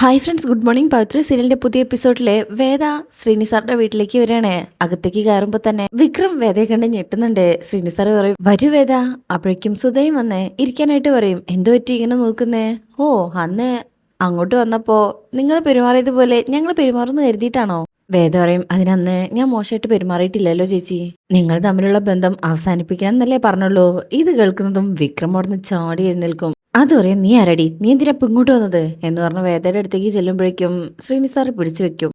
Hi friends good morning Pavithra സീരിയലിന്റെ പുതിയ എപ്പിസോഡിലെ വേദ ശ്രീനിസാറിന്റെ വീട്ടിലേക്ക് വരികയാണ്. അകത്തേക്ക് കയറുമ്പോൾ തന്നെ വിക്രം വേദയെ കണ്ട് ഞെട്ടുന്നുണ്ട്. ശ്രീനിസാർ പറയും വരൂ വേദ. അപ്പോഴേക്കും സുധയും വന്നേ ഇരിക്കാനായിട്ട് പറയും എന്തു പറ്റി ഇങ്ങനെ നോക്കുന്നേ? ഓ അന്ന് അങ്ങോട്ട് വന്നപ്പോ നിങ്ങൾ പെരുമാറിയതുപോലെ ഞങ്ങൾ പെരുമാറുന്നു കരുതിയിട്ടാണോ? വേദ പറയും അതിനന്ന് ഞാൻ മോശമായിട്ട് പെരുമാറിയിട്ടില്ലല്ലോ ചേച്ചി. നിങ്ങൾ തമ്മിലുള്ള ബന്ധം അവസാനിപ്പിക്കണം എന്നല്ലേ പറഞ്ഞുള്ളൂ. ഇത് കേൾക്കുന്നതും വിക്രം ഓർന്ന് ചാടി എഴുന്നേൽക്കും. അത് പറയാം നീ ആരടി? നീ എന്തിനാ ഇപ്പൊ ഇങ്ങോട്ട് വന്നത്? എന്ന് പറഞ്ഞ വേദയുടെ അടുത്തേക്ക് ചെല്ലുമ്പോഴേക്കും ശ്രീനി സാർ പിടിച്ചു വെക്കും.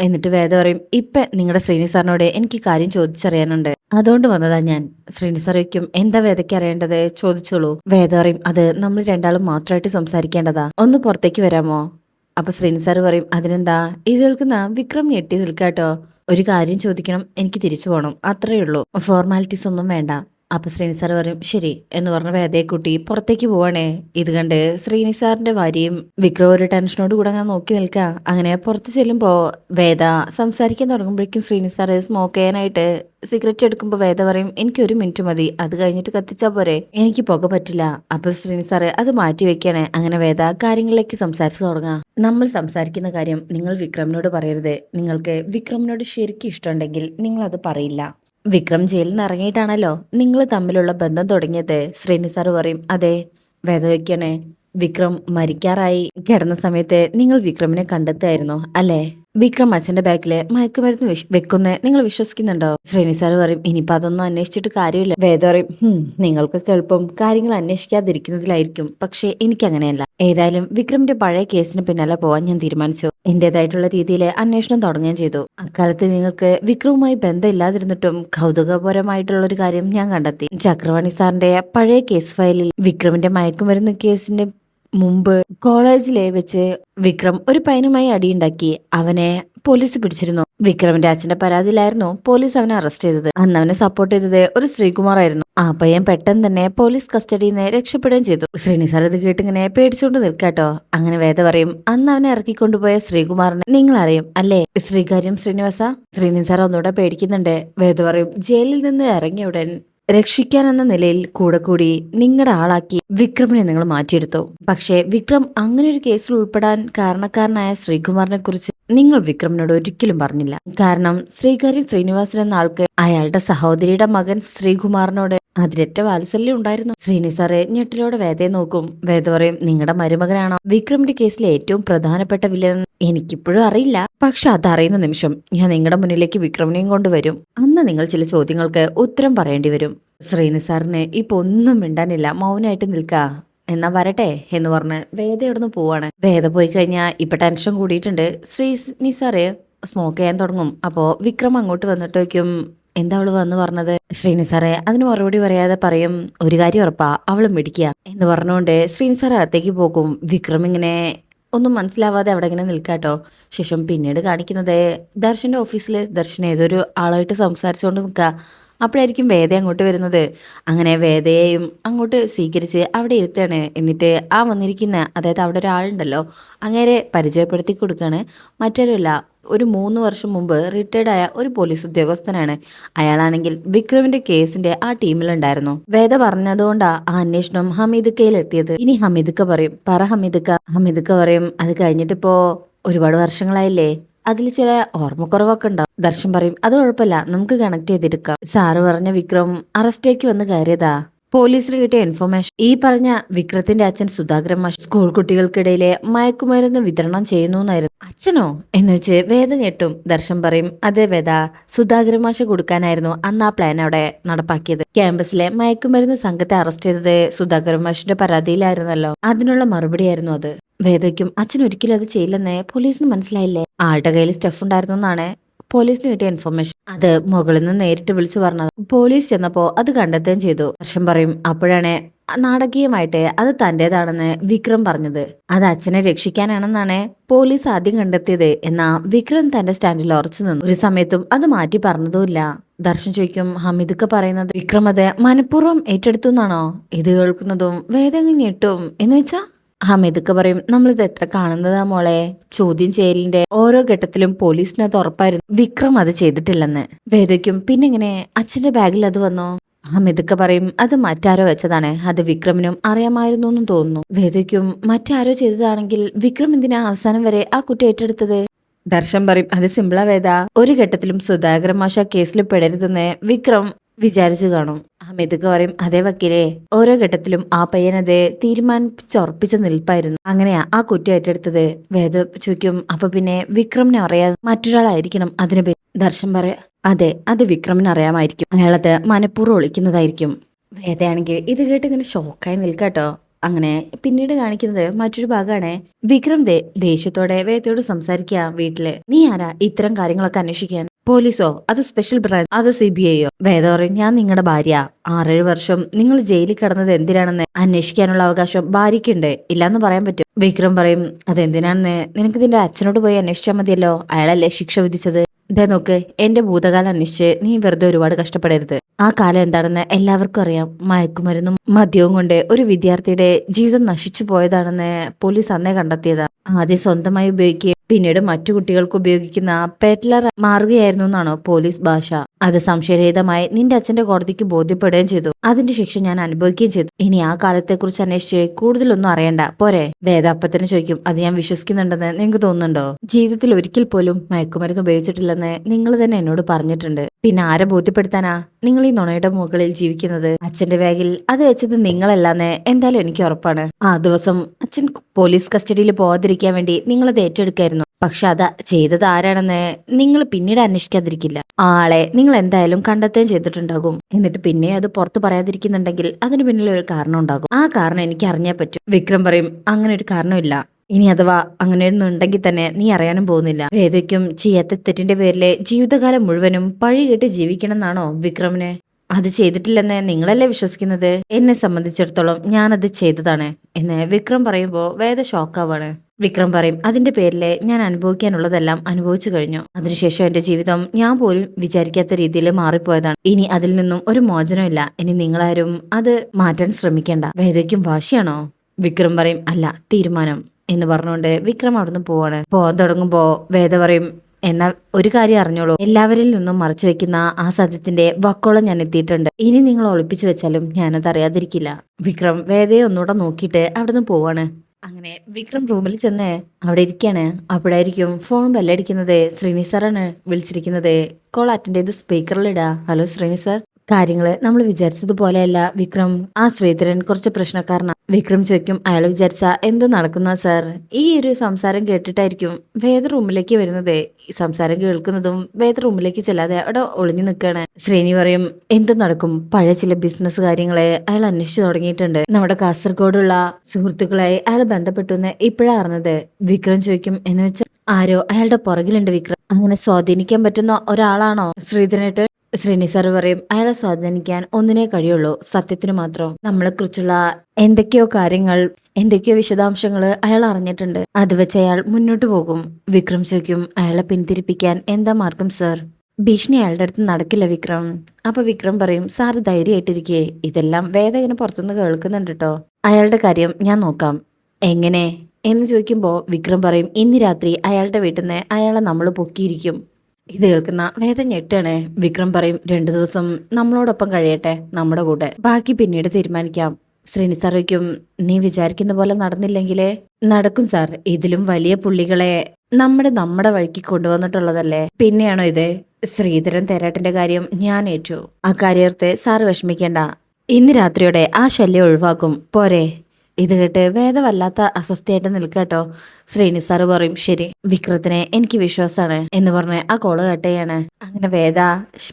എന്നിട്ട് വേദ പറയും ഇപ്പൊ നിങ്ങളുടെ ശ്രീനി സാറിനോട് എനിക്ക് കാര്യം ചോദിച്ചറിയാനുണ്ട്. അതുകൊണ്ട് വന്നതാ ഞാൻ. ശ്രീനി സാർ വയ്ക്കും എന്താ വേദയ്ക്ക് അറിയേണ്ടത്? ചോദിച്ചോളൂ. വേദ പറയും അത് നമ്മൾ രണ്ടാളും മാത്രമായിട്ട് സംസാരിക്കേണ്ടതാ. ഒന്ന് പുറത്തേക്ക് വരാമോ? അപ്പൊ ശ്രീനി സാർ പറയും അതിനെന്താ? ഇത് കേൾക്കുന്ന വിക്രം ഞെട്ടി നിൽക്കാട്ടോ. ഒരു കാര്യം ചോദിക്കണം എനിക്ക് തിരിച്ചു പോകണം അത്രയേ ഉള്ളൂ. ഫോർമാലിറ്റീസ് ഒന്നും വേണ്ട. അപ്പൊ ശ്രീനി സാർ പറയും ശരി എന്ന് പറഞ്ഞ വേദയെ കുട്ടി പുറത്തേക്ക് പോവാണേ. ഇത് കണ്ട് ശ്രീനി സാറിന്റെ ഭാര്യയും വിക്രം ഒരു ടെൻഷനോട് കൂടെ അങ്ങനെ നോക്കി നിൽക്കുക അങ്ങനെ പുറത്ത് ചെല്ലുമ്പോ വേദ സംസാരിക്കാൻ തുടങ്ങുമ്പോഴേക്കും ശ്രീനിസാർ സ്മോക്ക് ചെയ്യാനായിട്ട് സിഗരറ്റ് എടുക്കുമ്പോൾ വേദ പറയും എനിക്ക് ഒരു മിനിറ്റ് മതി അത് കഴിഞ്ഞിട്ട് കത്തിച്ചാ പോരെ. എനിക്ക് പുക പറ്റില്ല. അപ്പോൾ ശ്രീനി സാറ് അത് മാറ്റി വെക്കണേ. അങ്ങനെ വേദ കാര്യങ്ങളിലേക്ക് സംസാരിച്ചു തുടങ്ങാം. നമ്മൾ സംസാരിക്കുന്ന കാര്യം നിങ്ങൾ വിക്രമിനോട് പറയരുത്. നിങ്ങൾക്ക് വിക്രമിനോട് ശരിക്കും ഇഷ്ടമുണ്ടെങ്കിൽ നിങ്ങൾ അത് പറയില്ല. വിക്രം ജയിലിൽ നിന്ന് ഇറങ്ങിയിട്ടാണല്ലോ നിങ്ങൾ തമ്മിലുള്ള ബന്ധം തുടങ്ങിയത്. ശ്രീനി സാർ പറയും അതെ വേദവയ്ക്കണേ വിക്രം മരിക്കാറായി. കിടന്ന സമയത്ത് നിങ്ങൾ വിക്രമിനെ കണ്ടെത്തായിരുന്നു അല്ലേ? വിക്രം അച്ഛന്റെ ബാഗിൽ മയക്കുമരുന്ന് വെക്കുന്ന നിങ്ങൾ വിശ്വസിക്കുന്നുണ്ടോ? ശ്രീനി സാർ പറയും ഇനിയിപ്പോ അതൊന്നും അന്വേഷിച്ചിട്ട് കാര്യമില്ല. വേദ പറയും "ഹും, നിങ്ങൾക്കൊക്കെ എളുപ്പം കാര്യങ്ങൾ അന്വേഷിക്കാതിരിക്കുന്നതിലായിരിക്കും. പക്ഷേ എനിക്ക് അങ്ങനെയല്ല ഏതായാലും വിക്രമിന്റെ പഴയ കേസിന് പിന്നാലെ പോവാൻ ഞാൻ തീരുമാനിച്ചു. എന്റേതായിട്ടുള്ള രീതിയിൽ അന്വേഷണം തുടങ്ങുകയും ചെയ്തു. അക്കാലത്ത് നിങ്ങൾക്ക് വിക്രവുമായി ബന്ധമില്ലാതിരുന്നിട്ടും കൗതുകപരമായിട്ടുള്ള ഒരു കാര്യം ഞാൻ കണ്ടെത്തി. ചക്രവാണി സാറിന്റെ പഴയ കേസ് ഫയലിൽ വിക്രമിന്റെ മയക്കുമരുന്ന് കേസിന്റെ മുമ്പ് കോളേജിലെ വെച്ച് വിക്രം ഒരു പയ്യനുമായി അടിയുണ്ടാക്കി അവനെ പോലീസ് പിടിച്ചിരുന്നു. വിക്രമിന്റെ അച്ഛന്റെ പരാതിയിലായിരുന്നു പോലീസ് അവനെ അറസ്റ്റ് ചെയ്തത്. അന്ന് അവനെ സപ്പോർട്ട് ചെയ്തത് ഒരു ശ്രീകുമാർ ആയിരുന്നു ആ പയ്യൻ പെട്ടെന്ന് തന്നെ പോലീസ് കസ്റ്റഡിയിൽ നിന്ന് രക്ഷപ്പെടുകയും ചെയ്തു. ശ്രീനിസാർ ഇത് കേട്ടിങ്ങനെ പേടിച്ചുകൊണ്ട് നിൽക്കാട്ടോ. അങ്ങനെ വേദ പറയും അന്ന് അവനെ ഇറക്കിക്കൊണ്ടുപോയ ശ്രീകുമാറിനെ നിങ്ങൾ അറിയും അല്ലേ? ശ്രീകാര്യം ശ്രീനിവാസ ശ്രീനിസാർ ഒന്നുകൂടെ പേടിക്കുന്നുണ്ട്. വേദ പറയും ജയിലിൽ നിന്ന് ഇറങ്ങിയ ഉടൻ രക്ഷിക്കാനെന്ന നിലയിൽ കൂടെ കൂടി നിങ്ങളുടെ ആളാക്കി വിക്രമിനെ നിങ്ങൾ മാറ്റിയെടുത്തു. പക്ഷേ വിക്രം അങ്ങനെ ഒരു കേസിൽ ഉൾപ്പെടാൻ കാരണക്കാരനായ ശ്രീകുമാറിനെ കുറിച്ച് നിങ്ങൾ വിക്രമിനോട് ഒരിക്കലും പറഞ്ഞില്ല. കാരണം ശ്രീകാരി ശ്രീനിവാസൻ എന്ന ആൾക്ക് അയാളുടെ സഹോദരിയുടെ മകൻ ശ്രീകുമാറിനോട് അതിരറ്റ വാത്സല്യം ഉണ്ടായിരുന്നു. ശ്രീനി സാറെ ഞെട്ടിലോടെ വേദയെ നോക്കും. വേദ പറയും നിങ്ങളുടെ മരുമകനാണോ? വിക്രമിന്റെ കേസിലെ ഏറ്റവും പ്രധാനപ്പെട്ട വില്ലൻ എനിക്കിപ്പോഴും അറിയില്ല. പക്ഷെ അതറിയുന്ന നിമിഷം ഞാൻ നിങ്ങളുടെ മുന്നിലേക്ക് വിക്രമിനെയും കൊണ്ടുവരും. അന്ന് നിങ്ങൾ ചില ചോദ്യങ്ങൾക്ക് ഉത്തരം പറയേണ്ടി വരും. ശ്രീനി സാറിന് ഇപ്പൊ ഒന്നും മിണ്ടാനില്ല. മൗനായിട്ട് നിൽക്ക. എന്നാ വരട്ടെ എന്ന് പറഞ്ഞ് വേദ ഇവിടുന്ന് പോവാണ്. വേദ പോയി കഴിഞ്ഞാൽ ഇപ്പൊ ടെൻഷൻ കൂടിയിട്ടുണ്ട്. ശ്രീ നിസാറ് സ്മോക്ക് ചെയ്യാൻ തുടങ്ങും. അപ്പോ വിക്രം അങ്ങോട്ട് വന്നിട്ട് വയ്ക്കും എന്താ അവൾ വന്ന് പറഞ്ഞത്? ശ്രീനി സാറേ അതിന് മറുപടി പറയാതെ പറയും ഒരു കാര്യം ഉറപ്പാ അവൾ മിടിക്കുക എന്ന് പറഞ്ഞുകൊണ്ട് ശ്രീനി സാർ അകത്തേക്ക് പോകും. വിക്രം ഇങ്ങനെ ഒന്നും മനസ്സിലാവാതെ അവിടെ ഇങ്ങനെ നിൽക്കാട്ടോ. ശേഷം പിന്നീട് കാണിക്കുന്നത് ദർശന്റെ ഓഫീസിൽ ദർശൻ ഏതൊരു ആളായിട്ട് സംസാരിച്ചുകൊണ്ട് നിൽക്കുക അപ്പോഴായിരിക്കും വേദ അങ്ങോട്ട് വരുന്നത്. അങ്ങനെ വേദയെയും അങ്ങോട്ട് സ്വീകരിച്ച് അവിടെ ഇരുത്തുകയാണ് എന്നിട്ട് ആ വന്നിരിക്കുന്ന അതായത് അവിടെ ഒരാളുണ്ടല്ലോ അങ്ങേരെ പരിചയപ്പെടുത്തി കൊടുക്കുകയാണ് മറ്റൊരല്ല ഒരു മൂന്ന് വർഷം മുമ്പ് റിട്ടയർഡ് ആയ ഒരു പോലീസ് ഉദ്യോഗസ്ഥനാണ്. അയാളാണെങ്കിൽ വിക്രമിന്റെ കേസിന്റെ ആ ടീമിലുണ്ടായിരുന്നു. വേദ പറഞ്ഞതുകൊണ്ടാ ആ അന്വേഷണം ഹമീദക്കയിൽ എത്തിയത് ഇനി ഹമീദക്ക പറയും. പറ ഹമീദക്ക ഹമീദക്ക പറയും അത് കഴിഞ്ഞിട്ടിപ്പോ ഒരുപാട് വർഷങ്ങളായില്ലേ? അതിൽ ചില ഓർമ്മക്കുറവൊക്കെ ഉണ്ടാവും. ദർശൻ പറയും അത് കുഴപ്പമില്ല നമുക്ക് കണക്ട് ചെയ്തെടുക്കാം. സാറ് പറഞ്ഞ വിക്രം അറസ്റ്റിലേക്ക് വന്ന് കയറിയതാ. പോലീസിന് കിട്ടിയ ഇൻഫർമേഷൻ ഈ പറഞ്ഞ വിക്രത്തിന്റെ അച്ഛൻ സുധാകരൻ മാഷ് സ്കൂൾ കുട്ടികൾക്കിടയിലെ മയക്കുമരുന്ന് വിതരണം ചെയ്യുന്നു എന്നായിരുന്നു അച്ഛനോ? എന്ന് വെച്ച് വേദ ഞെട്ടും. ദർശൻ പറയും അതെ വേദ സുധാകരൻ മാഷ കൊടുക്കാനായിരുന്നു അന്ന് ആ പ്ലാൻ അവിടെ നടപ്പാക്കിയത്. ക്യാമ്പസിലെ മയക്കുമരുന്ന് സംഘത്തെ അറസ്റ്റ് ചെയ്തത് സുധാകരൻ മാഷിന്റെ പരാതിയിലായിരുന്നല്ലോ. അതിനുള്ള മറുപടിയായിരുന്നു അത്. വേദയ്ക്കും അച്ഛൻ ഒരിക്കലും അത് ചെയ്യില്ലെന്ന് പോലീസിന് മനസ്സിലായില്ലേ? ആളുടെ കയ്യിൽ സ്റ്റഫ് ഉണ്ടായിരുന്നു എന്നാണ് പോലീസിന് കിട്ടിയ ഇൻഫർമേഷൻ അത് മുകളിൽ നിന്ന് നേരിട്ട് വിളിച്ചു പറഞ്ഞത്. പോലീസ് ചെന്നപ്പോ അത് കണ്ടെത്തുകയും ചെയ്തു. ഹർഷം പറയും അപ്പോഴാണ് നാടകീയമായിട്ട് അത് തന്റേതാണെന്ന് വിക്രം പറഞ്ഞത്. അത് അച്ഛനെ രക്ഷിക്കാനാണെന്നാണ് പോലീസ് ആദ്യം കണ്ടെത്തിയത്. എന്നാ വിക്രം തന്റെ സ്റ്റാൻഡിൽ ഉറച്ചു നിന്നു. ഒരു സമയത്തും അത് മാറ്റി പറഞ്ഞതുമില്ല. ദർശൻ ചോദിക്കും ഹമിദൊക്കെ പറയുന്നത് വിക്രം അത് മനഃപൂർവം ഏറ്റെടുത്തു എന്നാണോ? ഇത് കേൾക്കുന്നതും വേദങ്ങ് ഞെട്ടും. എന്ന് വെച്ചാ ഹമീദൊക്കെ പറയും നമ്മളിത് എത്ര കാണുന്നതാ മോളെ? ചോദ്യം ചെയ്യലിന്റെ ഓരോ ഘട്ടത്തിലും പോലീസിന് അത് ഉറപ്പായിരുന്നു. വിക്രം അത് ചെയ്തിട്ടില്ലെന്ന്. വേദയ്ക്കും പിന്നെങ്ങനെ അച്ഛന്റെ ബാഗിൽ അത് വന്നോ? അമിതൊക്കെ പറയും അത് മറ്റാരോ വെച്ചതാണ്. അത് വിക്രമിനും അറിയാമായിരുന്നു എന്നും തോന്നുന്നു. വേദയ്ക്കും മറ്റാരോ ചെയ്തതാണെങ്കിൽ വിക്രം എന്തിനാ അവസാനം വരെ ആ കുട്ടി ഏറ്റെടുത്തത്? ദർശൻ പറയും അത് സിമ്പിളാ വേദ. ഒരു ഘട്ടത്തിലും സുധാകരൻ മാഷ കേസിൽ പെടരുതെന്ന് വിക്രം വിചാരിച്ചു കാണും. അമിതൊക്കെ പറയും അതേ വക്കീലേ ഓരോ ഘട്ടത്തിലും ആ പയ്യനത് തീരുമാനിച്ചുറപ്പിച്ചു നിൽപ്പായിരുന്നു. അങ്ങനെയാ ആ കുറ്റം ഏറ്റെടുത്തത്? വേദ ചോദിക്കും അപ്പൊ പിന്നെ വിക്രമിനെ അറിയാതെ മറ്റൊരാളായിരിക്കണം അതിന് ദർശൻ പറയാ അതെ അത് വിക്രമിന് അറിയാമായിരിക്കും. അയാളത് മനഃപൂർവം ഒളിക്കുന്നതായിരിക്കും വേദയാണെങ്കിൽ ഇത് കേട്ട് ഇങ്ങനെ ഷോക്കായി നിൽക്കാട്ടോ. അങ്ങനെ പിന്നീട് കാണിക്കുന്നത് മറ്റൊരു ഭാഗമാണ് വിക്രം ദേ ദേഷ്യത്തോടെ വേദയോട് സംസാരിക്കുക വീട്ടിൽ. നീ ആരാ? ഇത്തരം കാര്യങ്ങളൊക്കെ അന്വേഷിക്കാൻ? പോലീസോ? അത് സ്പെഷ്യൽ ബ്രാഞ്ച് അതോ സി ബി ഐയോ വേദോറി ഞാൻ നിങ്ങളുടെ ഭാര്യ. ആറേഴ് വർഷം നിങ്ങൾ ജയിലിൽ കിടന്നത് എന്തിനാണെന്ന് അന്വേഷിക്കാനുള്ള അവകാശം ഭാര്യയ്ക്കുണ്ട്. ഇല്ലാന്ന് പറയാൻ പറ്റും. വിക്രം പറയും അതെന്തിനാണെന്ന്? നിനക്ക് നിന്റെ അച്ഛനോട് പോയി അന്വേഷിച്ചാൽ മതിയല്ലോ. അയാളല്ലേ ശിക്ഷ വിധിച്ചത്? ഇതേ നോക്ക് എന്റെ ഭൂതകാലം അന്വേഷിച്ച് നീ വെറുതെ ഒരുപാട് കഷ്ടപ്പെടരുത്. ആ കാലം എന്താണെന്ന് എല്ലാവർക്കും അറിയാം. മയക്കുമരുന്നും മദ്യവും കൊണ്ട് ഒരു വിദ്യാർത്ഥിയുടെ ജീവിതം നശിച്ചു പോയതാണെന്ന് പോലീസ് അന്നേ കണ്ടെത്തിയതാ. ആദ്യം സ്വന്തമായി ഉപയോഗിക്കുകയും പിന്നീട് മറ്റു കുട്ടികൾക്ക് ഉപയോഗിക്കുന്ന പെറ്റ്ലർ മാറുകയായിരുന്നു എന്നാണോ പോലീസ് ഭാഷ. അത് സംശയരഹിതമായി നിന്റെ അച്ഛന്റെ കോടതിക്ക് ബോധ്യപ്പെടുകയും ചെയ്തു. അതിന്റെ ശിക്ഷ ഞാൻ അനുഭവിക്കുകയും ചെയ്തു. ഇനി ആ കാലത്തെക്കുറിച്ച് അന്വേഷിച്ച് കൂടുതലൊന്നും അറിയണ്ട. പോരെ? വേദാപ്പത്തിന് ചോദിക്കും. അത് ഞാൻ വിശ്വസിക്കുന്നുണ്ടെന്ന് നിങ്ങൾക്ക് തോന്നുന്നുണ്ടോ? ജീവിതത്തിൽ ഒരിക്കൽ പോലും മയക്കുമരുന്ന് ഉപയോഗിച്ചിട്ടില്ലെന്ന് നിങ്ങൾ തന്നെ എന്നോട് പറഞ്ഞിട്ടുണ്ട്. പിന്നെ ആരെ ബോധ്യപ്പെടുത്താനാ? നിങ്ങൾ ഈ നുണയുടെ മുകളിൽ ജീവിക്കുന്നത്? അച്ഛന്റെ ബാഗിൽ അത് വെച്ചത് നിങ്ങളല്ലാന്ന് എന്തായാലും എനിക്ക് ഉറപ്പാണ്. ആ ദിവസം അച്ഛൻ പോലീസ് കസ്റ്റഡിയിൽ പോകാതിരിക്കാൻ വേണ്ടി നിങ്ങളത് ഏറ്റെടുക്കായിരുന്നു. പക്ഷെ അത് ചെയ്തത് ആരാണെന്ന് നിങ്ങൾ പിന്നീട് അന്വേഷിക്കാതിരിക്കില്ല. ആളെ നിങ്ങൾ എന്തായാലും കണ്ടെത്തുകയും ചെയ്തിട്ടുണ്ടാകും. എന്നിട്ട് പിന്നെ അത് പുറത്ത് പറയാതിരിക്കുന്നുണ്ടെങ്കിൽ അതിന് പിന്നിൽ ഒരു കാരണം ഉണ്ടാകും. ആ കാരണം എനിക്ക് അറിഞ്ഞേ പറ്റും. വിക്രം പറയും അങ്ങനെ ഒരു കാരണമില്ല. ഇനി അഥവാ അങ്ങനെയൊന്നും ഉണ്ടെങ്കിൽ തന്നെ നീ അറിയാനും പോകുന്നില്ല. വേദയ്ക്കും ചെയ്യാത്ത തെറ്റിന്റെ പേരിൽ ജീവിതകാലം മുഴുവനും പഴി കേട്ട് ജീവിക്കണം എന്നാണോ വിക്രമിനെ? അത് ചെയ്തിട്ടില്ലെന്ന് നിങ്ങളല്ലേ വിശ്വസിക്കുന്നത്? എന്നെ സംബന്ധിച്ചിടത്തോളം ഞാനത് ചെയ്തതാണ്. എന്ന് വിക്രം പറയുമ്പോൾ വേദ ഷോക്കാവാണ്. വിക്രം പറയും അതിന്റെ പേരിൽ ഞാൻ അനുഭവിക്കാനുള്ളതെല്ലാം അനുഭവിച്ചു കഴിഞ്ഞു. അതിനുശേഷം എന്റെ ജീവിതം ഞാൻ പോലും വിചാരിക്കാത്ത രീതിയിൽ മാറിപ്പോയതാണ്. ഇനി അതിൽ നിന്നും ഒരു മോചനമില്ല ഇനി നിങ്ങളാരും അത് മാറ്റാൻ ശ്രമിക്കേണ്ട. വേദയ്ക്കും വാശിയാണോ? വിക്രം പറയും അല്ല തീരുമാനം. എന്ന് പറഞ്ഞുകൊണ്ട് വിക്രം അവിടുന്ന് പോവാണ്. പോകാൻ തുടങ്ങുമ്പോ വേദ പറയും എന്നാൽ ഒരു കാര്യം അറിഞ്ഞോളൂ. എല്ലാവരിൽ നിന്നും മറച്ചു വെക്കുന്ന ആ സത്യത്തിന്റെ വക്കോളം ഞാൻ എത്തിയിട്ടുണ്ട്. ഇനി നിങ്ങൾ ഒളിപ്പിച്ചു വെച്ചാലും ഞാനത് അറിയാതിരിക്കില്ല. വിക്രം വേദയെ ഒന്നുകൂടെ നോക്കിയിട്ട് അവിടുന്ന് പോവാണ്. അങ്ങനെ വിക്രം റൂമിൽ ചെന്ന് അവിടെ ഇരിക്കാണ്. അപ്പോഴായിരിക്കും ഫോൺ ബെല്ലടിക്കുന്നത് ശ്രീനി സാറാണ് വിളിച്ചിരിക്കുന്നത്. കോൾ അറ്റൻഡ് ചെയ്ത് സ്പീക്കറിലിടാ ഹലോ ശ്രീനി സാർ. കാര്യങ്ങൾ നമ്മൾ വിചാരിച്ചതുപോലെയല്ല. വിക്രം ആ ശ്രീധരൻ കുറച്ച് പ്രശ്നക്കാരനാണ് വിക്രം ചോദിക്കും അയാൾ വിചാരിച്ച എന്തോ നടക്കുന്ന സാർ ഈ ഒരു സംസാരം കേട്ടിട്ടായിരിക്കും വേദ റൂമിലേക്ക് വരുന്നത്. സംസാരം കേൾക്കുന്നതും വേദ റൂമിലേക്ക് ചെല്ലാതെ അവിടെ ഒളിഞ്ഞു നിൽക്കുകയാണ് ശ്രീനി പറയും എന്തോ നടക്കും. പഴയ ചില ബിസിനസ് കാര്യങ്ങളെ അയാൾ അന്വേഷിച്ചു തുടങ്ങിയിട്ടുണ്ട്. നമ്മുടെ കാസർഗോഡുള്ള സുഹൃത്തുക്കളെ അയാൾ ബന്ധപ്പെട്ടു എന്ന് ഇപ്പോഴാണ് അറിഞ്ഞത്. വിക്രം ചോദിക്കും എന്ന് വെച്ചാൽ ആരോ? അയാളുടെ പുറകിലുണ്ട് വിക്രം. അങ്ങനെ സ്വാധീനിക്കാൻ പറ്റുന്ന ഒരാളാണോ? ശ്രീധരനായിട്ട് ശ്രീനി സാർ പറയും അയാളെ സ്വാധീനിക്കാൻ ഒന്നിനേ കഴിയുള്ളൂ. സത്യത്തിന് മാത്രം നമ്മളെ കുറിച്ചുള്ള എന്തൊക്കെയോ കാര്യങ്ങൾ എന്തൊക്കെയോ വിശദാംശങ്ങൾ അയാൾ അറിഞ്ഞിട്ടുണ്ട്. അത് വെച്ച് അയാൾ മുന്നോട്ട് പോകും. വിക്രം ചോദിക്കും അയാളെ പിന്തിരിപ്പിക്കാൻ എന്താ മാർഗം സർ ഭീഷണി അയാളുടെ അടുത്ത് നടക്കില്ല വിക്രം. അപ്പൊ വിക്രം പറയും സാർ ധൈര്യമായിട്ടിരിക്കേ. ഇതെല്ലാം വേദ ഇങ്ങനെ പുറത്തുനിന്ന് കേൾക്കുന്നുണ്ട് കേട്ടോ അയാളുടെ കാര്യം ഞാൻ നോക്കാം. എങ്ങനെ? എന്ന് ചോദിക്കുമ്പോൾ വിക്രം പറയും ഇന്ന് രാത്രി അയാളുടെ വീട്ടിൽ നിന്ന് അയാളെ നമ്മൾ പൊക്കിയിരിക്കും. ഇത് കേൾക്കുന്ന വേദ ഞെട്ടാണ്. വിക്രം പറയും രണ്ടു ദിവസം നമ്മളോടൊപ്പം കഴിയട്ടെ നമ്മുടെ കൂടെ. ബാക്കി പിന്നീട് തീരുമാനിക്കാം. ശ്രീനി സാറയ്ക്കും നീ വിചാരിക്കുന്ന പോലെ നടന്നില്ലെങ്കിലേ? നടക്കും സാർ ഇതിലും വലിയ പുള്ളികളെ നമ്മുടെ നമ്മുടെ വഴിക്ക് കൊണ്ടുവന്നിട്ടുള്ളതല്ലേ? പിന്നെയാണോ ഇത്? ശ്രീധരൻ തേരാട്ടിന്റെ കാര്യം ഞാൻ ഏറ്റു. ആ കാര്യത്തെ സാർ വിഷമിക്കേണ്ട. ഇന്ന് രാത്രിയോടെ ആ ശല്യം ഒഴിവാക്കും. പോരെ. ഇത് കേട്ട് വേദ വല്ലാത്ത അസ്വസ്ഥയായിട്ട് നിൽക്കട്ടോ. ശ്രീനി സാറ് പറയും ശരി വിക്രത്തിനെ എനിക്ക് വിശ്വാസമാണ് എന്ന് പറഞ്ഞ് ആ കോൾ കട്ടയാണ് അങ്ങനെ വേദ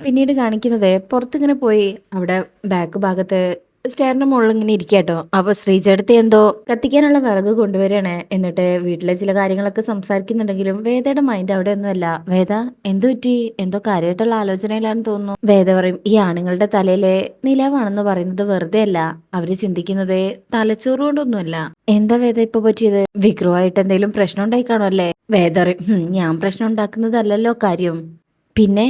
പിന്നീട് കാണിക്കുന്നത് പുറത്തിങ്ങനെ പോയി. അവിടെ ബാക്ക് ഭാഗത്ത് സ്റ്റെയറിന്റെ മുകളിൽ ഇങ്ങനെ ഇരിക്കാട്ടോ അപ്പൊ ശ്രീചേട്ടത്തി എന്തോ കത്തിക്കാനുള്ള വിറക് കൊണ്ടുവരണേ എന്നിട്ട് വീട്ടിലെ ചില കാര്യങ്ങളൊക്കെ സംസാരിക്കുന്നുണ്ടെങ്കിലും വേദയുടെ മൈൻഡ് അവിടെ ഒന്നുമല്ല. വേദ എന്തു പറ്റി? എന്തോ കാര്യമായിട്ടുള്ള ആലോചനയിലാണെന്ന് തോന്നുന്നു. വേദ പറയും ഈ ആണുങ്ങളുടെ തലയിലെ നിലവാണെന്ന് പറയുന്നത് വെറുതെ അല്ല അവർ ചിന്തിക്കുന്നത് തലച്ചോറ് കൊണ്ടൊന്നുമല്ല. എന്താ വേദ ഇപ്പൊ പറ്റിയത്? വിക്രുവായിട്ട് എന്തെങ്കിലും പ്രശ്നം ഉണ്ടായിക്കാണോ അല്ലേ വേദ പറയും ഞാൻ പ്രശ്നം ഉണ്ടാക്കുന്നതല്ലല്ലോ കാര്യം. പിന്നെ?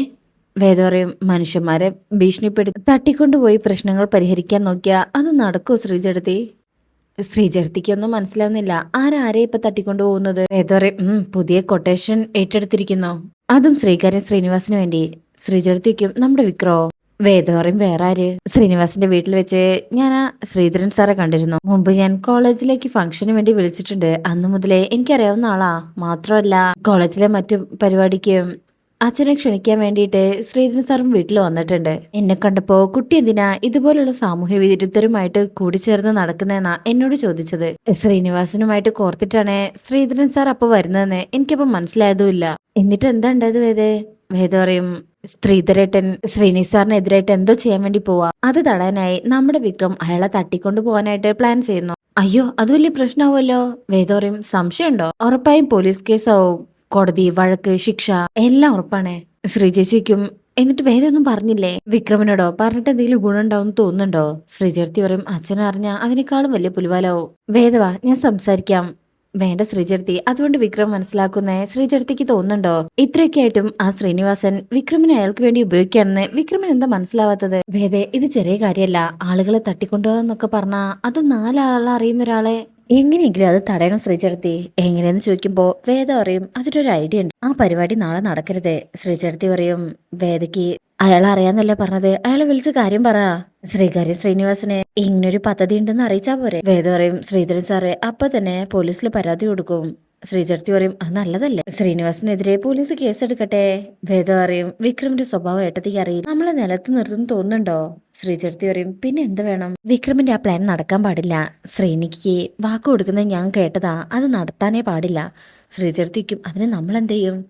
വേദ പറയും മനുഷ്യന്മാരെ ഭീഷണിപ്പെടുത്തി തട്ടിക്കൊണ്ടുപോയി പ്രശ്നങ്ങൾ പരിഹരിക്കാൻ നോക്കിയാ അത് നടക്കോ ശ്രീജടത്തി? ശ്രീജടത്തിക്കൊന്നും മനസ്സിലാവുന്നില്ല. ആരാരെ ഇപ്പൊ തട്ടിക്കൊണ്ടു പോകുന്നത് വേദ പറയും "ഉം, പുതിയ കൊട്ടേഷൻ ഏറ്റെടുത്തിരിക്കുന്നു. അതും ശ്രീകാര്യൻ ശ്രീനിവാസിന് വേണ്ടി. ശ്രീജടത്തിക്കും നമ്മുടെ വിക്രോ. വേദം പറയും വേറെ ആര് ശ്രീനിവാസിന്റെ വീട്ടിൽ വെച്ച് ഞാൻ ആ ശ്രീധരൻ സാറെ കണ്ടിരുന്നു. മുമ്പ് ഞാൻ കോളേജിലേക്ക് ഫംഗ്ഷന് വേണ്ടി വിളിച്ചിട്ടുണ്ട്. അന്നു മുതലേ എനിക്കറിയാവുന്ന ആളാ. മാത്രമല്ല കോളേജിലെ മറ്റു പരിപാടിക്ക് അച്ഛനെ ക്ഷണിക്കാൻ വേണ്ടിയിട്ട് ശ്രീധരൻ സാറും വീട്ടിൽ വന്നിട്ടുണ്ട്. എന്നെ കണ്ടപ്പോ കുട്ടി എന്തിനാ ഇതുപോലുള്ള സാമൂഹ്യ വിരുദ്ധരുമായിട്ട് കൂടിച്ചേർന്ന് നടക്കുന്നതെന്നാ എന്നോട് ചോദിച്ചത്. ശ്രീനിവാസനുമായിട്ട് കോർത്തിട്ടാണ് ശ്രീധരൻ സാർ അപ്പൊ വരുന്നതെന്ന് എനിക്കപ്പോ മനസ്സിലായതുമില്ല. എന്നിട്ട് എന്താ ഉണ്ടായത് വേദേ? വേദ പറയും സ്ത്രീധരേട്ടൻ ശ്രീനി സാറിനെതിരായിട്ട് എന്തോ ചെയ്യാൻ വേണ്ടി പോവാ. അത് തടയാനായി നമ്മുടെ വിക്രം അയാളെ തട്ടിക്കൊണ്ടു പോകാനായിട്ട് പ്ലാൻ ചെയ്യുന്നു. അയ്യോ അത് വലിയ പ്രശ്നമാവുമല്ലോ? വേദ പറയും സംശയമുണ്ടോ? ഉറപ്പായും പോലീസ് കേസാവും. കോടതി വഴക്ക് ശിക്ഷ എല്ലാം ഉറപ്പാണ്. ശ്രീജേച്ചിക്കും എന്നിട്ട് വേറെ ഒന്നും പറഞ്ഞില്ലേ? വിക്രമനോടോ? പറഞ്ഞിട്ട് എന്തെങ്കിലും ഗുണമുണ്ടാവും തോന്നുന്നുണ്ടോ? ശ്രീചേർത്തി പറയും അച്ഛനെ അറിഞ്ഞ അതിനേക്കാളും വലിയ പുലിവാലാവും. വേദവാ ഞാൻ സംസാരിക്കാം. വേണ്ട ശ്രീചേർത്തി അതുകൊണ്ട് വിക്രം മനസ്സിലാക്കുന്നേ ശ്രീചേർത്തിക്ക് തോന്നുന്നുണ്ടോ? ഇത്രയൊക്കെ ആയിട്ടും ആ ശ്രീനിവാസൻ വിക്രമിനെ അയാൾക്ക് വേണ്ടി ഉപയോഗിക്കുകയാണെന്ന് വിക്രമൻ എന്താ മനസ്സിലാവാത്തത്? വേദേ ഇത് ചെറിയ കാര്യമല്ല. ആളുകളെ തട്ടിക്കൊണ്ടുപോകാന്നൊക്കെ പറഞ്ഞാ അത് നാലാളെ അറിയുന്ന ഒരാളെ എങ്ങനെയെങ്കിലും അത് തടയണം ശ്രീചേർത്തി എങ്ങനെയെന്ന് ചോദിക്കുമ്പോൾ വേദ പറയും അതിനൊരു ഐഡിയ ഉണ്ട്. ആ പരിപാടി നാളെ നടക്കരുത്. ശ്രീചേർത്തി പറയും വേദയ്ക്ക് അയാൾ അറിയാന്നല്ലേ പറഞ്ഞത്? അയാളെ വിളിച്ച് കാര്യം പറ. ശ്രീകാര്യ ശ്രീനിവാസന് ഇങ്ങനൊരു പദ്ധതി ഉണ്ടെന്ന് അറിയിച്ചാ പോരെ. വേദ പറയും ശ്രീധരൻ സാറ് അപ്പൊ തന്നെ പോലീസിൽ പരാതി കൊടുക്കും. ശ്രീചേർത്തി പറയും അത് നല്ലതല്ലേ? ശ്രീനിവാസിനെതിരെ പോലീസ് കേസെടുക്കട്ടെ? വേദ പറയും വിക്രമിന്റെ സ്വഭാവം ഏട്ടത്തേക്ക് അറിയില്ല. നമ്മളെ നിലത്ത് നിർത്തുന്നു തോന്നുന്നുണ്ടോ? ശ്രീചേർത്തി പറയും പിന്നെ എന്ത് വേണം? വിക്രമിന്റെ ആ പ്ലാൻ നടക്കാൻ പാടില്ല. ശ്രീനിക്ക് വാക്ക് കൊടുക്കുന്നത് ഞാൻ കേട്ടതാ. അത് നടത്താനേ പാടില്ല. ശ്രീചേർത്തിക്കും അതിന് നമ്മൾ എന്ത് ചെയ്യും?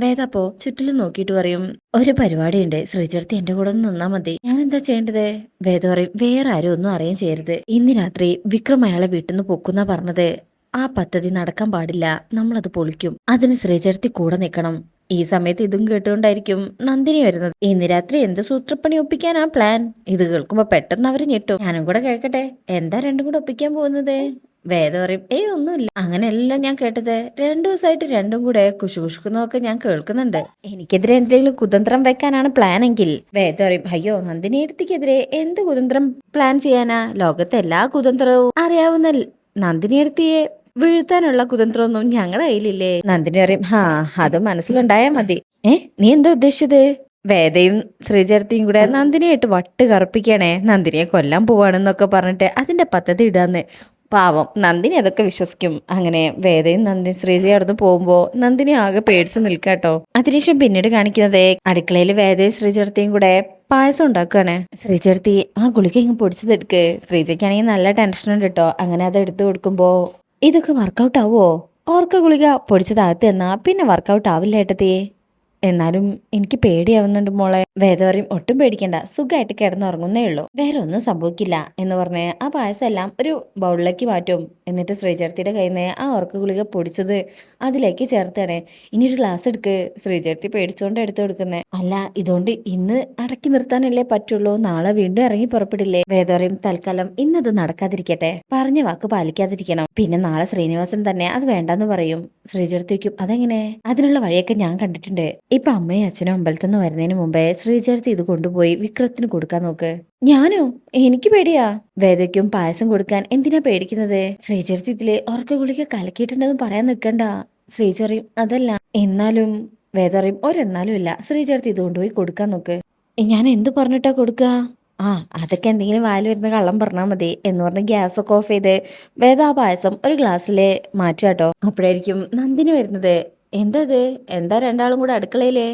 വേദ അപ്പോ ചുറ്റിലും നോക്കിയിട്ട് പറയും ഒരു പരിപാടിയുണ്ട്. ശ്രീചേർത്തി എന്റെ കൂടെ നിന്നാ മതി. ഞാൻ എന്താ ചെയ്യേണ്ടത്? വേദ പറയും വേറെ ആരും ഒന്നും അറിയാൻ ചെയ്യരുത്. ഇന്ന് രാത്രി വിക്രം അയാളെ വീട്ടിൽ നിന്ന് പൊക്കുന്ന പറഞ്ഞത്. ആ പദ്ധതി നടക്കാൻ പാടില്ല. നമ്മളത് പൊളിക്കും. അതിന് ശ്രീചേർത്തി കൂടെ നിൽക്കണം. ഈ സമയത്ത് ഇതും കേട്ടുകൊണ്ടായിരിക്കും നന്ദിനി വരുന്നത്. ഇന്ന് രാത്രി എന്ത് സൂത്രപ്പണി ഒപ്പിക്കാനാ പ്ലാൻ ഇത് കേൾക്കുമ്പോ പെട്ടെന്ന് അവർ ഞെട്ടും. ഞാനും കൂടെ കേൾക്കട്ടെ? എന്താ രണ്ടും കൂടെ ഒപ്പിക്കാൻ പോകുന്നത്? വേദ പറയും ഏയ് ഒന്നുമില്ല. അങ്ങനെയല്ല ഞാൻ കേട്ടത്. രണ്ടു ദിവസമായിട്ട് രണ്ടും കൂടെ കുശുകുശുക്കുന്നതൊക്കെ ഞാൻ കേൾക്കുന്നുണ്ട്. എനിക്കെതിരെ എന്തെങ്കിലും കുതന്ത്രം വെക്കാനാണ് പ്ലാൻ എങ്കിൽ. വേദ പറയും അയ്യോ നന്ദിനി എടുത്തിക്കെതിരെ എന്ത് കുതന്ത്രം പ്ലാൻ ചെയ്യാനാ? ലോകത്തെ എല്ലാ കുതന്ത്രവും അറിയാവുന്ന നന്ദിനി എടുത്തിയെ വീഴ്ത്താനുള്ള കുതന്ത്രമൊന്നും ഞങ്ങളുടെ കയ്യിലില്ലേ? നന്ദിനി പറയും ഹാ അത് മനസ്സിലുണ്ടായാ മതി. ഏ നീ എന്താ ഉദ്ദേശിച്ചത്? വേദയും ശ്രീചരത്തിയും കൂടെ നന്ദിനിയായിട്ട് വട്ട് കറുപ്പിക്കണേ നന്ദിനിയെ കൊല്ലാൻ പോവാണെന്നൊക്കെ പറഞ്ഞിട്ട് അതിന്റെ പദ്ധതി ഇടാന്ന്. പാവം നന്ദിനി അതൊക്കെ വിശ്വസിക്കും. അങ്ങനെ വേദയും നന്ദി ശ്രീജയും അടുത്ത് പോകുമ്പോ നന്ദിനി ആകെ പേടിച്ച് നിൽക്കാട്ടോ അതിനുശേഷം പിന്നീട് കാണിക്കുന്നത് അടുക്കളയിൽ വേദയും ശ്രീചരത്തിയും കൂടെ പായസം ഉണ്ടാക്കുകയാണ് ശ്രീചേർത്തി ആ ഗുളിക ഇങ്ങ് പൊടിച്ചതെടുക്ക്. ശ്രീജയ്ക്കാണെങ്കിൽ നല്ല ടെൻഷൻ ഉണ്ട് കേട്ടോ അങ്ങനെ അത് എടുത്തു കൊടുക്കുമ്പോ ഇതൊക്കെ വർക്കൗട്ടാവോ ഓർക്ക ഗുളിക പൊടിച്ചതാകത്ത് എന്നാ പിന്നെ വർക്കൗട്ട് ആവില്ല ഏട്ടത്തിയേ എന്നാലും എനിക്ക് പേടിയാവുന്നുണ്ട് മോളെ. വേദ പറയും ഒട്ടും പേടിക്കണ്ട. സുഖമായിട്ട് കിടന്നുറങ്ങുന്നേ ഉള്ളൂ. വേറെ ഒന്നും സംഭവിക്കില്ല എന്ന് പറഞ്ഞ് ആ പായസം എല്ലാം ഒരു ബൗളിലേക്ക് മാറ്റും. എന്നിട്ട് ശ്രീചേർത്തിയുടെ കയ്യിൽ നിന്ന് ആ ഉറക്ക ഗുളിക പൊടിച്ചത് അതിലേക്ക് ചേർത്താണ്. ഇനി ഒരു ഗ്ലാസ് എടുക്ക്. ശ്രീചേർത്തി പേടിച്ചുകൊണ്ട് എടുത്തു കൊടുക്കുന്നേ. അല്ല ഇതുകൊണ്ട് ഇന്ന് അടക്കി നിർത്താനല്ലേ പറ്റുള്ളൂ. നാളെ വീണ്ടും ഇറങ്ങി പുറപ്പെടില്ലേ? വേദ പറയും തൽക്കാലം ഇന്നത് നടക്കാതിരിക്കട്ടെ. പറഞ്ഞ വാക്ക് പാലിക്കാതിരിക്കണം. പിന്നെ നാളെ ശ്രീനിവാസൻ തന്നെ അത് വേണ്ടെന്ന് പറയും. ശ്രീചേർത്തിക്കും അതെങ്ങനെ? അതിനുള്ള വഴിയൊക്കെ ഞാൻ കണ്ടിട്ടുണ്ട്. ഇപ്പൊ അമ്മയും അച്ഛനും അമ്പലത്തിൽ നിന്ന് വരുന്നതിന് മുമ്പേ ശ്രീചേർത്തി ഇത് കൊണ്ടുപോയി വിക്രത്തിന് കൊടുക്കാൻ നോക്ക്. ഞാനോ? എനിക്ക് പേടിയാ. വേദയ്ക്കും പായസം കൊടുക്കാൻ എന്തിനാ പേടിക്കുന്നത്? ശ്രീചേർത്തി ഇതിൽ ഉറക്ക ഗുളിക കലക്കിയിട്ടുണ്ടെന്ന് പറയാൻ നിൽക്കണ്ട ശ്രീചെറിയും അതല്ല. എന്നാലും വേദറിയും ഒരെന്നാലും ഇല്ല. ശ്രീചേർത്തി ഇത് കൊണ്ടുപോയി കൊടുക്കാൻ നോക്ക്. ഞാൻ എന്ത് പറഞ്ഞിട്ടാ കൊടുക്കുക ആ അതൊക്കെ എന്തെങ്കിലും വായിൽ വരുന്ന കള്ളം പറഞ്ഞാൽ മതി എന്ന് പറഞ്ഞ് ഗ്യാസ് ഒക്കെ ഓഫ് ചെയ്ത് വേദ പായസം ഒരു ഗ്ലാസ്സിലെ മാറ്റാട്ടോ അപ്പോഴായിരിക്കും നന്ദിനി വരുന്നത്. എന്താ ഇത് എന്താ രണ്ടാളും കൂടെ അടുക്കളയിലേ?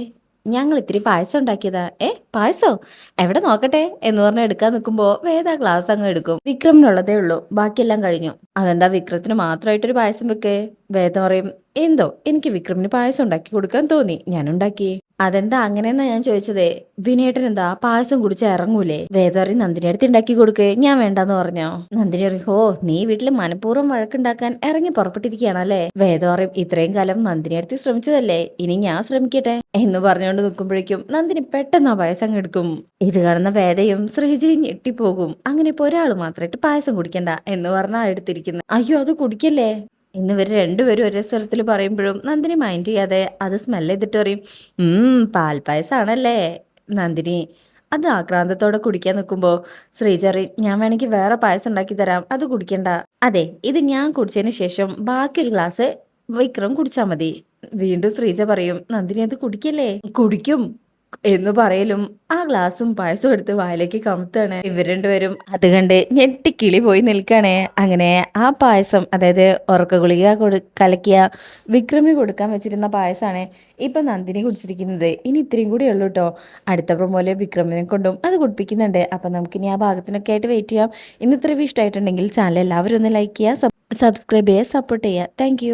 ഞങ്ങൾ ഇത്തിരി പായസം ഉണ്ടാക്കിയതാ. ഏ പായസോ? എവിടെ നോക്കട്ടെ എന്ന് പറഞ്ഞ് എടുക്കാൻ നിൽക്കുമ്പോ വേദാ ഗ്ലാസ് അങ്ങ് എടുക്കും. വിക്രമിനുള്ളതേ ഉള്ളൂ. ബാക്കിയെല്ലാം കഴിഞ്ഞു. അതെന്താ വിക്രത്തിന് മാത്രമായിട്ടൊരു പായസം വെക്കേ? വേദ പറയും എന്തോ എനിക്ക് വിക്രമിന് പായസം ഉണ്ടാക്കി കൊടുക്കാൻ തോന്നി. ഞാൻ ഉണ്ടാക്കി. അതെന്താ അങ്ങനെയെന്നാ ഞാൻ ചോദിച്ചതേ. വിനേട്ടൻ എന്താ പായസം കുടിച്ച് ഇറങ്ങൂലേ? വേദറി നന്ദിനി അടുത്ത് ഉണ്ടാക്കി കൊടുക്കേ. ഞാൻ വേണ്ടെന്ന് പറഞ്ഞോ? നന്ദിനി പറയും ഓ നീ വീട്ടിൽ മനഃപൂർവം വഴക്കുണ്ടാക്കാൻ ഇറങ്ങി പുറപ്പെട്ടിരിക്കുകയാണല്ലേ? വേദ പറയും ഇത്രയും കാലം നന്ദിനി അടുത്ത് ശ്രമിച്ചതല്ലേ? ഇനി ഞാൻ ശ്രമിക്കട്ടെ? എന്ന് പറഞ്ഞുകൊണ്ട് നിൽക്കുമ്പോഴേക്കും നന്ദിനി പെട്ടെന്ന് ആ പായസം എടുക്കും. ഇത് കാണുന്ന വേദയും ശ്രീജയും ഞെട്ടിപ്പോകും. അങ്ങനെ ഇപ്പൊ ഒരാൾ മാത്രമായിട്ട് പായസം കുടിക്കണ്ട എന്ന് പറഞ്ഞാ എടുത്തിരിക്കുന്നത് അയ്യോ അത് കുടിക്കല്ലേ? ഇന്ന് ഇവർ രണ്ടുപേരും ഒരേ സ്വരത്തിൽ പറയുമ്പോഴും നന്ദിനി മൈൻഡ് ചെയ്യാതെ അത് സ്മെൽ ചെയ്തിട്ട് പറയും പാൽപ്പായസാണല്ലേ നന്ദിനി അത് ആക്രാന്തത്തോടെ കുടിക്കാൻ നിൽക്കുമ്പോൾ ശ്രീചറി ഞാൻ വേണമെങ്കിൽ വേറെ പായസം ഉണ്ടാക്കി തരാം അത് കുടിക്കണ്ട. അതെ ഇത് ഞാൻ കുടിച്ചതിന് ശേഷം ബാക്കിയൊരു ഗ്ലാസ് വിക്രം കുടിച്ചാൽ മതി. വീണ്ടും ശ്രീജ പറയും നന്ദിനി അത് കുടിക്കല്ലേ? കുടിക്കും എന്ന് പറയലും ആ ഗ്ലാസും പായസവും എടുത്ത് വായിലേക്ക് കമുത്താണ്. ഇവർ രണ്ടുപേരും അത് കണ്ട് ഞെട്ടിക്കിളി പോയി നിൽക്കുകയാണ് അങ്ങനെ ആ പായസം അതായത് ഉറക്ക ഗുളിക കൊടു കലക്കിയ വിക്രമി കൊടുക്കാൻ വെച്ചിരുന്ന പായസമാണ് ഇപ്പൊ നന്ദിനി കുടിച്ചിരിക്കുന്നത്. ഇനി ഇത്രയും കൂടി ഉള്ളൂ കേട്ടോ അടുത്ത പ്രമോലെ വിക്രമിനെ കൊണ്ടും അത് കുടിപ്പിക്കുന്നുണ്ട്. അപ്പൊ നമുക്കിനി ആ ഭാഗത്തിനൊക്കെ ആയിട്ട് വെയിറ്റ് ചെയ്യാം. ഇന്ന് ഇത്ര ഇഷ്ടമായിട്ടുണ്ടെങ്കിൽ ചാനൽ എല്ലാവരും ഒന്ന് ലൈക്ക് ചെയ്യുക സബ്സ്ക്രൈബ് ചെയ്യുക സപ്പോർട്ട് ചെയ്യുക. താങ്ക്